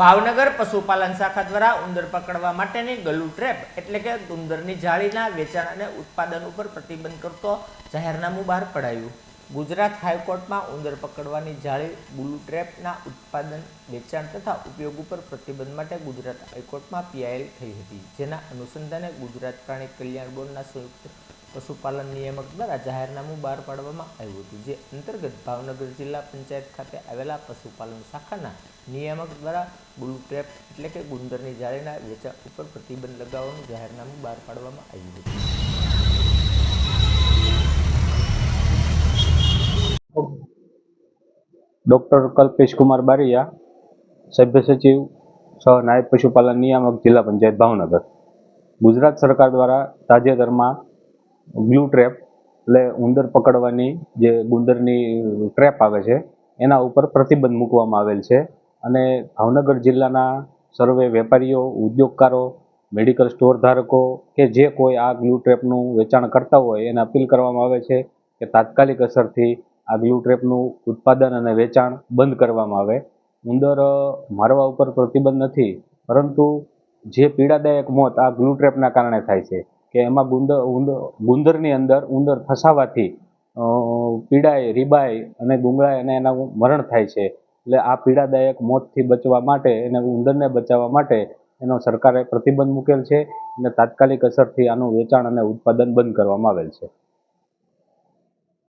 ભાવનગર પશુપાલન શાખા દ્વારા ઉંદર પકડવા માટેની ગલુ ટ્રેપ, એટલે કે ઉંદરની જાળીના વેચાણ અને ઉત્પાદન ઉપર પ્રતિબંધ કરતો જાહેરનામું બહાર પડાયું. ગુજરાત હાઈકોર્ટમાં ઉંદર પકડવાની જાળી બુલુ ટ્રેપના ઉત્પાદન, વેચાણ તથા ઉપયોગ ઉપર પ્રતિબંધ માટે ગુજરાત હાઈકોર્ટમાં પીઆઈએલ થઈ હતી. જેના અનુસંધાને ગુજરાત પ્રાણી કલ્યાણ બોર્ડના સંયુક્ત પશુપાલન નિયામક દ્વારા જાહેરનામું બહાર પાડવામાં આવ્યું હતું. જે અંતર્ગત ભાવનગર જિલ્લા પંચાયત ખાતે આવેલા પશુપાલન શાખાના નિયામક દ્વારા ટ્રેપ એટલે કે ગુંદરની જાળીના વેચાણ ઉપર પ્રતિબંધ લગાવવાનું જાહેરનામું બહાર પાડવામાં આવ્યું હતું. ડૉક્ટર કલ્પેશ કુમાર બારિયા, સભ્ય સચિવ સહ નાયબ પશુપાલન નિયામક જિલ્લા પંચાયત ભાવનગર. ગુજરાત સરકાર દ્વારા તાજેતરમાં બ્લુ ટ્રેપ એટલે ઉંદર પકડવાની જે ગુંદરની ટ્રેપ આવે છે, એના ઉપર પ્રતિબંધ મૂકવામાં આવેલ છે. અને ભાવનગર જિલ્લાના સર્વે વેપારીઓ, ઉદ્યોગકારો, મેડિકલ સ્ટોર ધારકો કે જે કોઈ આ ગ્લુ ટ્રેપનું વેચાણ કરતા હોય, એને અપીલ કરવામાં આવે છે કે તાત્કાલિક અસરથી આ ગ્લુ ટ્રેપનું ઉત્પાદન અને વેચાણ બંધ કરવામાં આવે. ઉંદર મારવા ઉપર પ્રતિબંધ નથી, પરંતુ જે પીડાદાયક મોત આ ગ્લુ ટ્રેપના કારણે થાય છે. કે એમાં ગુંદર ગુંદરની અંદર ઉંદર ફસાવાથી પીડાય, રીબાય અને ગુંગળાય અને એના મરણ થાય છે. એટલે આ પીડાદાયક મોતથી બચવા માટે એને ઉંદરને બચાવવા માટે એનો સરકારે પ્રતિબંધ મૂકેલ છે અને તાત્કાલિક અસરથી આનું વેચાણ અને ઉત્પાદન બંધ કરવામાં આવેલ છે.